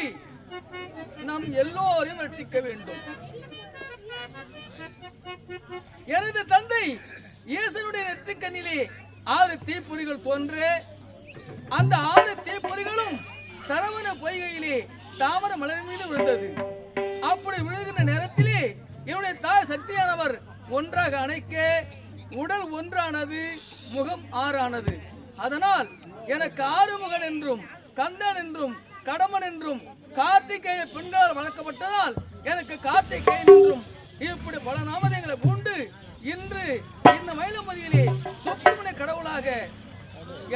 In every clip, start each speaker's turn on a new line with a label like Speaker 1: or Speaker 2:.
Speaker 1: இறை நம் எல்லோரையும் ரட்சிக்க வேண்டும். எனது தந்தை இயேசனுடைய நெற்றிக்கண்ணிலே ஆறு தீப்பொறிகள் போன்று அந்த ஆறு தீப்பொறிகளும் சரவண பொய்கையிலே தாமர மலர் மீது விழுந்தது. அப்படி விழுகின்ற நேரத்திலே என்னுடைய தாய் சக்தியானவர் ஒன்றாக அணைக்க உடல் ஒன்றானது முகம் ஆறானது. அதனால் எனக்கு ஆறுமுகன் என்றும் கந்தன் என்றும் கடமன் என்றும் கார்த்திகேய பெண்களால் வளர்க்கப்பட்டதால் எனக்கு கார்த்திகேயன் என்றும் இப்படி பல நாமதங்களை பூண்டு இன்று இந்த மயிலமதியிலே சுப்பிரமணிய கடவுளாக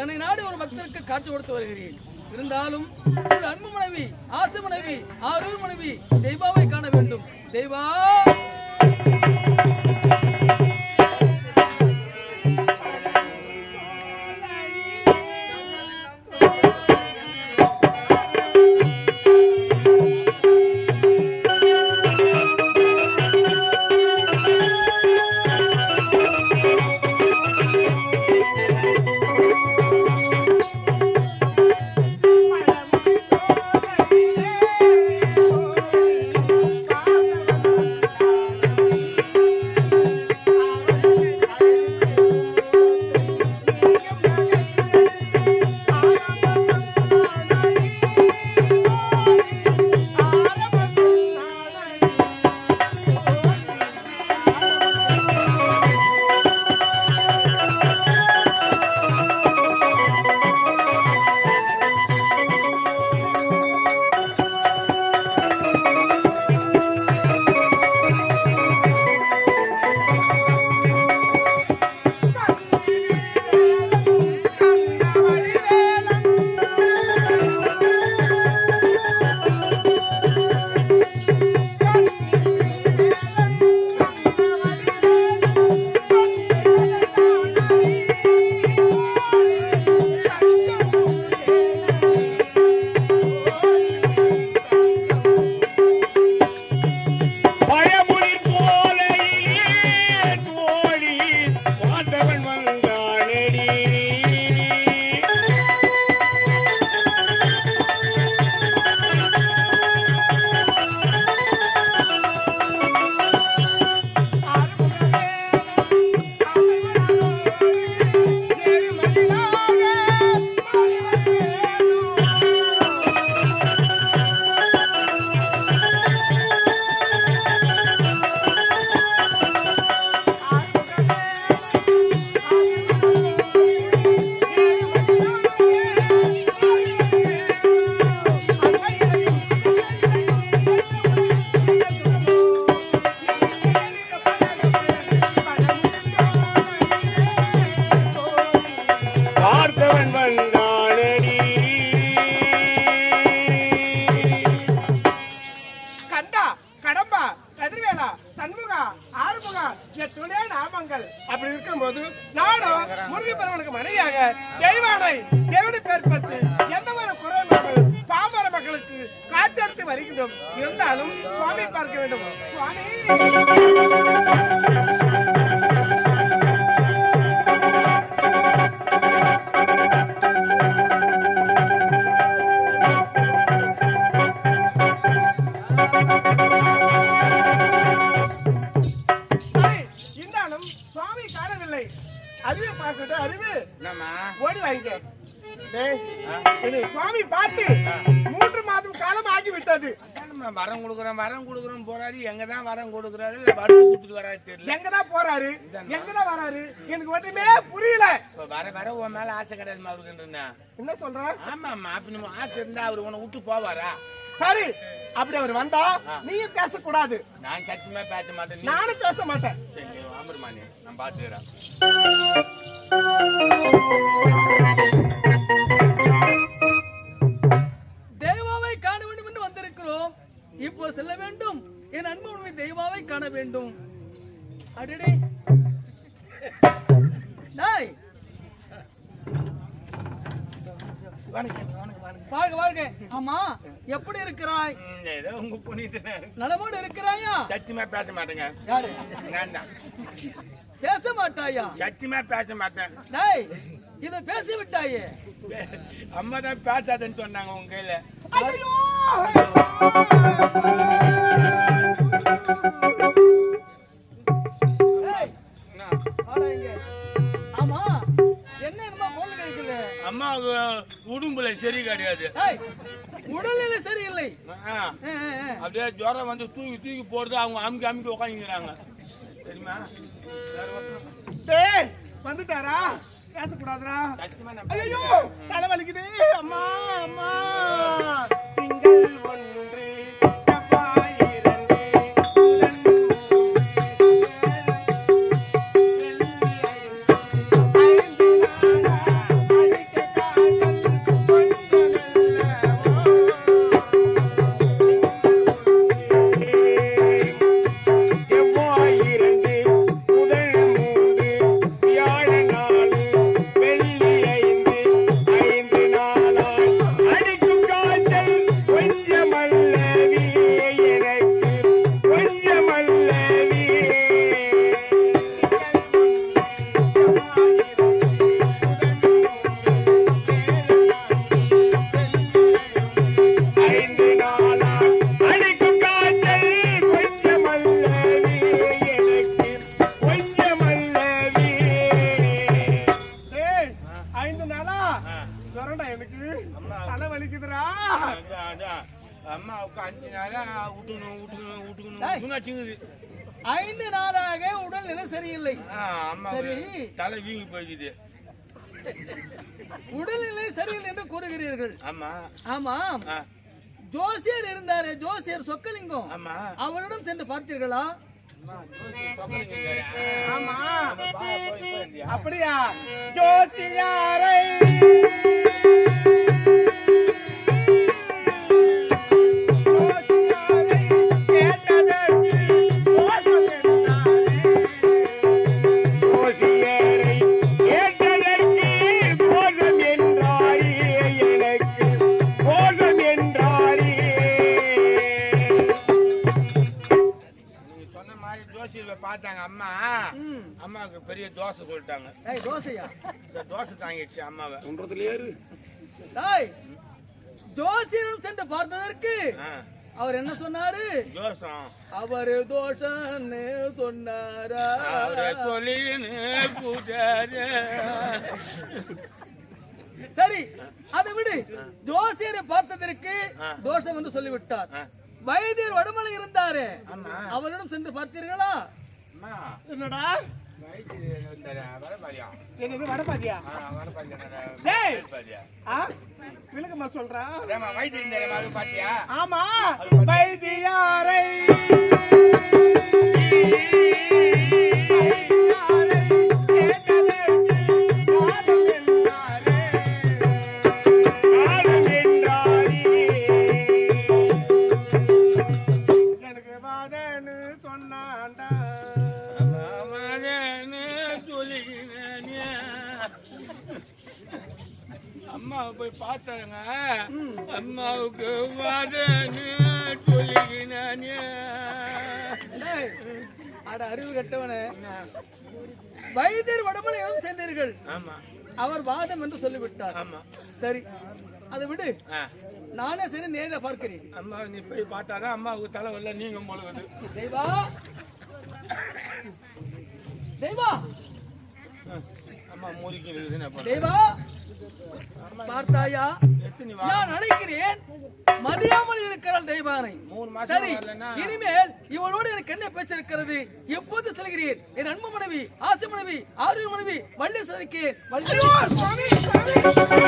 Speaker 1: என்னை நாடு ஒரு பக்தருக்கு காட்சி கொடுத்து வருகிறேன். இருந்தாலும் அன்பு மனைவி ஆசை மனைவி ஆரூர் மனைவி தெய்வாவை காண வேண்டும். தெய்வா!
Speaker 2: கதிர்வேலா சண்முகா ஆறுமுகா என் துணை நாமங்கள். அப்படி இருக்கும்போது நானும் முருகப்பெருமனுக்கு மனைவியாக தெய்வானை தேவடி பேர் பெற்று எந்த ஒரு குறையில்லாமல் பாமர மக்களுக்கு காட்சியளித்து வருகின்றோம். இருந்தாலும் சுவாமி பார்க்க வேண்டும். சுவாமி!
Speaker 3: நம்ம வரம் கொடுக்குறோம் வரம் கொடுக்குறோம் போறாரு. எங்க தான் வரம் கொடுக்குறாரு வட்டு கொடுத்துட்டு வராரு தெரியல.
Speaker 2: எங்கதான் போறாரு? எங்கதான் வராரு? எனக்கு ஒன்றுமே புரியல.
Speaker 3: வர வர உன் மேல ஆசை கிடையாது அவருக்குன்றா
Speaker 2: என்ன சொல்ற?
Speaker 3: ஆமா ஆமா அப்ப நம்ம ஆசை இருந்தா அவர் உன்னை விட்டு போவாரா?
Speaker 2: சரி அப்படி அவர் வந்தா நீயும் பேசக்கூடாது.
Speaker 3: நான் சத்தியமா பேச மாட்டேன்
Speaker 2: நானும் பேச மாட்டேன்.
Speaker 3: நான் பாத்துக்கிறேன்.
Speaker 1: இப்போ செல்ல வேண்டும். என் அன்பு உண்மை தெய்வாவை காண வேண்டும். அடடே. டாய். வாழ்க வாழ்க. ஆமா எப்படி இருக்கிறாய்?
Speaker 3: ஏதோ உங்க புனித
Speaker 1: நலமோடு இருக்கிறாயா?
Speaker 3: சத்தியமா பேச மாட்டேங்க.
Speaker 1: யாரு?
Speaker 3: நான் தான்.
Speaker 1: பேச மாட்டாயா?
Speaker 3: சத்தியமா பேச மாட்டேன்.
Speaker 1: டாய் இத பேசி விட்டாயே
Speaker 3: அம்மா தான் பேசாதன்னு சொன்னாங்க உங்க கையில. அம்மாவுக்கு உடம்புல சரி கிடையாது.
Speaker 1: உடல்நிலை சரியில்லை.
Speaker 3: அப்படியே ஜுரம் வந்து தூக்கி தூக்கி போடுறது அவங்க அமுக்கி அமுக்கி உட்காந்துக்கிறாங்க தெரியுமா?
Speaker 2: டேய் வந்துட்டாரா?
Speaker 3: நான்
Speaker 2: ஐயோ தலை வலிக்குது. அம்மா அம்மா. திங்கள் ஒன்று
Speaker 3: வச்சுக்குது.
Speaker 1: ஐந்து நாளாக உடல்நிலை சரியில்லை.
Speaker 3: ஆ, அம்மாவுக்கு
Speaker 1: சரி.
Speaker 3: தலை வீங்கி போய்க்குது.
Speaker 1: உடல்நிலை சரியில்லை என்று கூறுகிறீர்கள்.
Speaker 3: ஆமா.
Speaker 1: ஆமாம்
Speaker 3: ஆ,
Speaker 1: ஜோசியர் இருந்தாரே ஜோசியர் சொக்கலிங்கம்.
Speaker 3: ஆமா.
Speaker 1: அவரிடம் சென்று பார்த்தீர்களா?
Speaker 3: அம்மா, ஜோசி சொன்ன மாதிரி ஜோசியரை பார்த்தாங்க. அம்மா அம்மாவுக்கு பெரிய தோசை சொல்லிட்டாங்க.
Speaker 1: ஏய் தோசையா?
Speaker 3: இந்த தோசை தாங்கிடுச்சு அம்மாவை.
Speaker 1: டேய் ஜோசியரிடம் சென்று பார்த்ததற்கு அவர் என்ன சொன்னாரு? அவரு தோஷன்னு சொன்னாரா? சரி அதை விடு. ஜோசியரை பார்த்ததற்கு. தோஷம் என்று சொல்லிவிட்டார். வைத்தியர் வடமலை இருந்தாரே.
Speaker 3: ஆமா.
Speaker 1: அவரிடம் சென்று பார்த்தீர்களா?
Speaker 2: என்னடா? என்னது வடபாதியா விளக்கமா சொல்றா?
Speaker 3: அதாம்மா வயிற்று இருந்தாரு அது பாத்தியா
Speaker 2: ஆமா வைத்தியாரை சொன்னான்டா
Speaker 3: அம்மாவை போய் பார்த்தாங்க அம்மாவுக்கு வாதன்னு சொல்லிக்கினானே
Speaker 1: அட அறிவு கட்டவனே. வைத்தியர் வடமலையோடு சென்றீர்கள்
Speaker 3: ஆமா.
Speaker 1: அவர் வாதம் என்று சொல்லிவிட்டார். சரி அதை விடு. நானே சரி நேரில் பார்க்கிறேன்.
Speaker 3: அம்மா நீ போய் பார்த்தாதான் அம்மாவுக்கு தலை வரல நீங்க முழுகுது
Speaker 1: தெய்வா தெய்வா.
Speaker 3: அம்மா
Speaker 1: தெய்வா. பார்த்தாயா? நான் நினைக்கிறேன் மதியாமல் இருக்கிறாள் தெய்வானை.
Speaker 3: மூணு மாசம்
Speaker 1: சரி இனிமேல் இவளோடு எனக்கு என்ன பேச்ச இருக்கிறது எப்போது செல்கிறேன் என் அன்பு மனைவி ஆசை மனைவி ஆரோக்கிய மனைவி வள்ளி சதிக்கேன் வள்ளி
Speaker 2: சுவாமி சுவாமி.